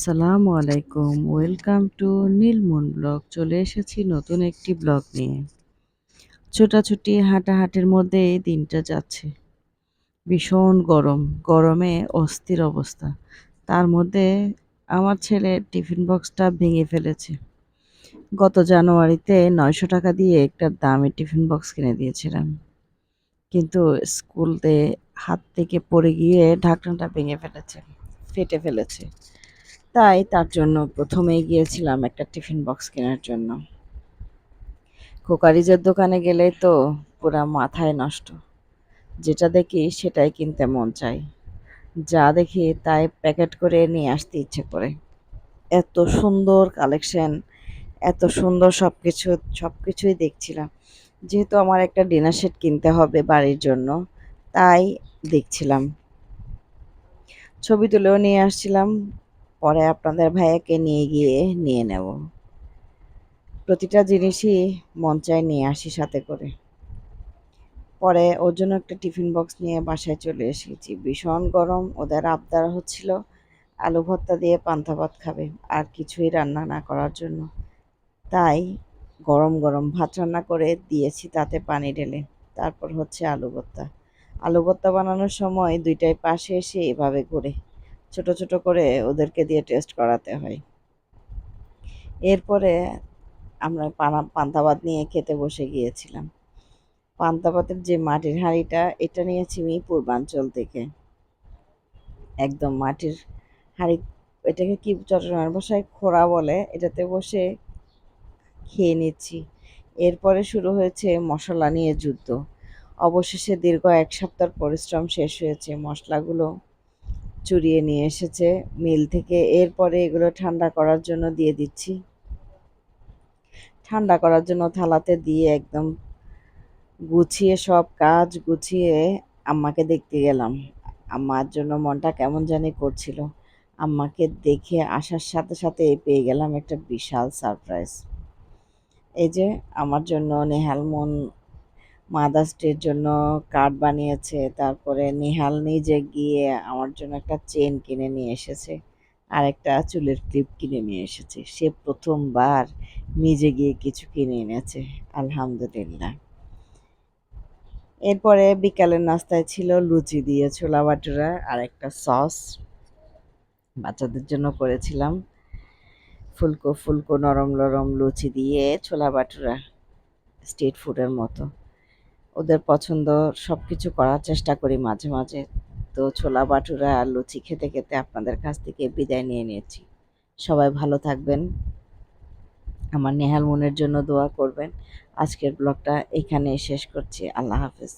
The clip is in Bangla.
আসসালামু আলাইকুম। Welcome to Nilmon blog. চলে এসেছি নতুন একটি ব্লগ নিয়ে। ছোটাছুটি, হাঁটাহাঁটির মধ্যে এই দিনটা যাচ্ছে। ভীষণ গরম। গরমে অস্থির অবস্থা। তার মধ্যে আমার ছেলে টিফিন বক্সটা ভেঙে ফেলেছে। গত জানুয়ারিতে নয়শো টাকা দিয়ে একটা দামি টিফিন বক্স কিনে দিয়েছিলাম। কিন্তু স্কুলতে হাত থেকে পড়ে গিয়ে ঢাকনাটা ভেঙে ফেলেছে, ফেটে ফেলেছে। তাই তার জন্য প্রথমেই গিয়েছিলাম একটা টিফিন বক্স কেনার জন্য। খোকারিজের দোকানে গেলে তো পুরা মাথায় নষ্ট। যেটা দেখি সেটাই কিনতে মন চাই যা দেখি তাই প্যাকেট করে নিয়ে আসতে ইচ্ছে করে। এত সুন্দর কালেকশন, এত সুন্দর সব কিছু সব কিছুই দেখছিলাম। যেহেতু আমার একটা ডিনার সেট কিনতে হবে বাড়ির জন্য, তাই দেখছিলাম। ছবি তুলেও নিয়ে আসছিলাম। পরে আপনাদের ভাইয়াকে নিয়ে গিয়ে নিয়ে নেব। প্রতিটা জিনিসই মন চায় নিয়ে আসি সাথে করে। পরে ওর জন্য একটা টিফিন বক্স নিয়ে বাসায় চলে এসেছি। ভীষণ গরম, ওদের আবদার হচ্ছিল আলু ভর্তা দিয়ে পান্তা ভাত খাবে, আর কিছুই রান্না না করার জন্য। তাই গরম গরম ভাত রান্না করে দিয়েছি তাতে পানি ঢেলে। তারপর হচ্ছে আলু ভর্তা। আলু ভর্তা বানানোর সময় দুইটাই পাশে এসে এভাবে ঘুরে ছোট ছোট করে ওদেরকে দিয়ে টেস্ট করাতে হয়। এরপরে আমরা পানা পান্তা নিয়ে খেতে বসে গিয়েছিলাম। পান্তা ভাতের যে মাটির হাঁড়িটা, এটা নিয়েছি আমি পূর্বাঞ্চল থেকে। একদম মাটির হাঁড়ি, এটাকে কি চট্টগ্রামের ভাষায় খোড়া বলে, এটাতে বসে খেয়ে নিচ্ছি। এরপরে শুরু হয়েছে মশলা নিয়ে যুদ্ধ। অবশেষে দীর্ঘ এক সপ্তাহ পরিশ্রম শেষ হয়েছে। মশলাগুলো চুরিয়ে নিয়ে এসেছে। মিল থেকে এরপরে এগুলো ঠান্ডা করার জন্য দিয়ে দিচ্ছি। ঠান্ডা করার জন্য থালাতে দিয়ে একদম গুছিয়ে সব কাজ গুছিয়ে আম্মাকে দেখতে গেলাম। আম্মার জন্য মনটা কেমন জানি করছিল। আম্মাকে দেখে আসার সাথে সাথে পেয়ে গেলাম একটা বিশাল সারপ্রাইজ এই যে, আমার জন্য নেহাল মন মাদার্স ডের জন্য কার্ড বানিয়েছে, তারপরে নিহাল নিজে গিয়ে আমার জন্য একটা চেন কিনে নিয়ে এসেছে আর একটা চুলের ক্লিপ কিনে নিয়ে এসেছে। সে প্রথমবার নিজে গিয়ে কিছু কিনে এনেছে, আলহামদুলিল্লাহ। এরপরে বিকালের নাস্তায় ছিল লুচি দিয়ে ছোলা বাটুরা আর একটা সস। বাচ্চাদের জন্য করেছিলাম ফুলকো ফুলকো নরম নরম লুচি দিয়ে ছোলা বাটুরা, স্ট্রিট ফুডের মতো। ওদের পছন্দ সব কিছু করার চেষ্টা করি মাঝে মাঝে। তো ছোলা বাটুরা আর লুচি খেতে খেতে আপনাদের কাছ থেকে বিদায় নিয়ে নিয়েছি। সবাই ভালো থাকবেন। আমার নেহাল মনের জন্য দোয়া করবেন। আজকের ব্লগটা এখানে শেষ করছি। আল্লাহ হাফেজ।